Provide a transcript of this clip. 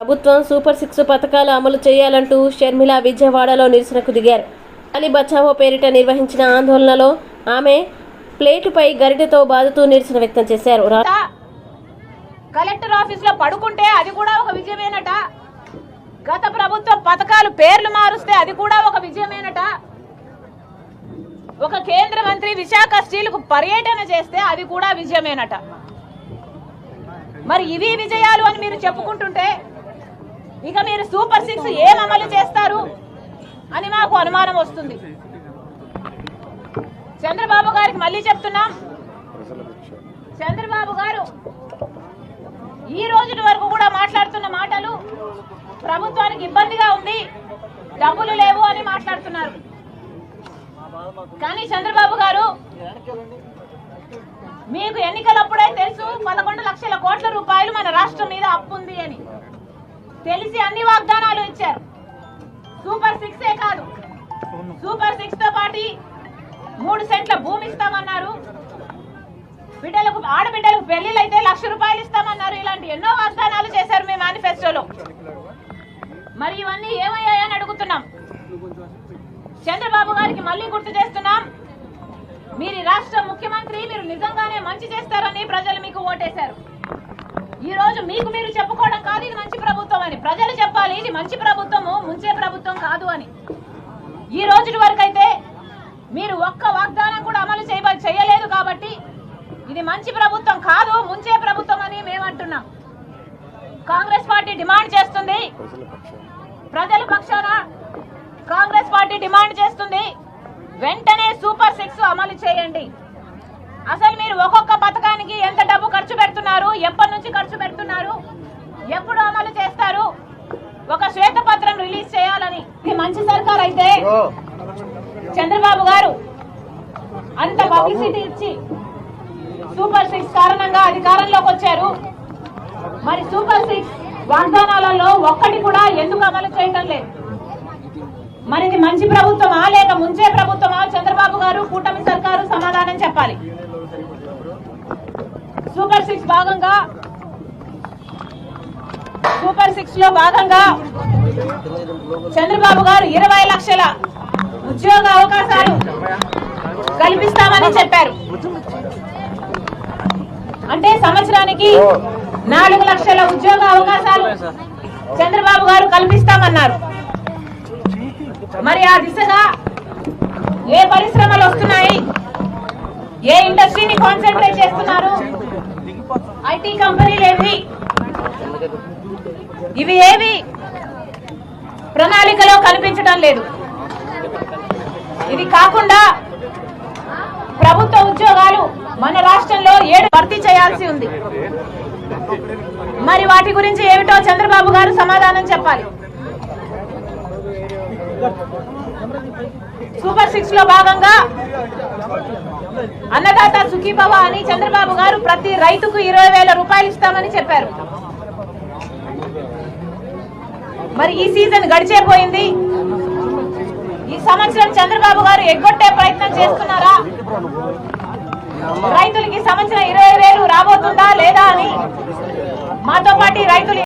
ప్రభుత్వం super six పథకాలు అమలు చేయాలంటూ షర్మిల విజయవాడలో నిరసనకు దిగారు. అలీ బచావో పేరిట నిర్వహించిన ఆందోళనలో ఆమె ప్లేటుపై గరిటెతో బాదుతూ నిరసన వ్యక్తం చేశారు. కలెక్టర్ ఆఫీస్లో పడుకుంటే అది కూడా ఒక విజయమేనట. గత ప్రభుత్వ పథకాలు పేర్లు మారుస్తే అది కూడా ఒక విజయమేనట. ఒక కేంద్ర మంత్రి విశాఖ స్టీల్కు పర్యటన చేస్తే అది కూడా విజయమేనట. మరి ఇవి విజయాలు అని మీరు చెప్పుకుంటుంటే ఇక మీరు సూపర్ సిక్స్ ఏం అమలు చేస్తారు అని మాకు అనుమానం వస్తుంది. చంద్రబాబు గారికి మళ్ళీ చెప్తున్నాం. చంద్రబాబు గారు ఈ రోజు వరకు కూడా మాట్లాడుతున్న మాటలు ప్రభుత్వానికి ఇబ్బందిగా ఉంది. డబ్బులు లేవు అని మాట్లాడుతున్నారు. కానీ చంద్రబాబు గారు మీకు ఎన్నికలప్పుడే తెలుసు పదకొండు లక్షల కోట్ల రూపాయలు మన రాష్ట్రం మీద అప్పు ఉంది అని. తెలిసి అన్ని వాగ్దానాలు ఇచ్చారు. సూపర్ సిక్స్ ఏ కాదు. సూపర్ సిక్స్తో పాటు మూడు సెంట్ల భూమి ఇస్తామన్నారు. బిడ్డలకు ఆడబిడ్డలకు పెళ్ళిళ్ళు అయితే లక్ష రూపాయలు ఇస్తామన్నారు. ఇలాంటి ఎన్నో వాగ్దానాలు చేశారు మీ మేనిఫెస్టోలో మరి ఇవన్నీ ఏమయ్యాయని అడుగుతున్నాం. చంద్రబాబు గారికి మళ్ళీ గుర్తు చేస్తున్నాం. మీరు రాష్ట్ర ముఖ్యమంత్రి మీరు నిజంగానే మంచి చేస్తారని ప్రజలు మీకు ఓటేశారు. ఈ రోజు మీకు మీరు చెప్పుకోవడం కాదు ఇది మంచి అని ప్రజలు చెప్పాలి ఇది మంచి ప్రభుత్వము ముంచే ప్రభుత్వం కాదు అని. ఈ రోజు వరకు అయితే మీరు ఒక్క వాగ్దానం కూడా అమలు చేయ చేయలేదు కాబట్టి ఇది మంచి ప్రభుత్వం కాదు ముంచే ప్రభుత్వం అని మేము అంటున్నాం కాంగ్రెస్ పార్టీ డిమాండ్ చేస్తుంది. ప్రజల పక్షాన కాంగ్రెస్ పార్టీ డిమాండ్ చేస్తుంది. వెంటనే సూపర్ సిక్స్ అమలు చేయండి. అసలు మీరు ఒక్కొక్క పథకానికి ఎంత డబ్బు ఖర్చు పెడుతున్నారు? ఎప్పటి నుంచి ఖర్చు పెడుతున్నారు? ఎప్పుడు అమలు ఒక శ్వేతపత్రం రిలీజ్ చేయాలని ఇది మంచి సర్కార్ అయితే చంద్రబాబు గారు అంత పబ్లిసిటీ ఇచ్చి సూపర్ సిక్స్ కారణంగా అధికారంలోకి వచ్చారు. మరి సూపర్ సిక్స్ వాగ్దానాలలో ఒక్కటి కూడా ఎందుకు అమలు చేయటం లేదు? మరి ఇది మంచి ప్రభుత్వమా లేక ముంచే ప్రభుత్వమా? చంద్రబాబు గారు కూటమి సర్కారు సమాధానం చెప్పాలి. సూపర్ సిక్స్ భాగంగా సూపర్ సిక్స్లో భాగంగా చంద్రబాబు గారు ఇరవై లక్షల ఉద్యోగ అవకాశాలు కల్పిస్తామని చెప్పారు. అంటే సంవత్సరానికి నాలుగు లక్షల ఉద్యోగ అవకాశాలు చంద్రబాబు గారు కల్పిస్తామన్నారు. మరి ఆ దిశగా ఏ పరిశ్రమలు వస్తున్నాయి? ఏ ఇండస్ట్రీని కాన్సన్ట్రేట్ చేస్తున్నారు? ఐటీ కంపెనీలు ఏవి? ఇవి ఏవి? ప్రణాళికలో కనిపించడం లేదు. ఇది కాకుండా ప్రభుత్వ ఉద్యోగాలు మన రాష్ట్రంలో ఏడు భర్తీ చేయాల్సి ఉంది. మరి వాటి గురించి ఏమిటో చంద్రబాబు గారు సమాధానం చెప్పాలి. సూపర్ సిక్స్లో భాగంగా అన్నదాత సుఖీభవ అని చంద్రబాబు గారు ప్రతి రైతుకు ఇరవై వేల రూపాయలు ఇస్తామని చెప్పారు. మరి ఈ సీజన్ గడిచేపోయింది. ఈ సంవత్సరం చంద్రబాబు గారు ఎగ్గొట్టే ప్రయత్నం చేస్తున్నారా? రైతులకి ఈ సంవత్సరం ఇరవై వేలు రాబోతుందా లేదా అని? మాతో పాటు రైతులు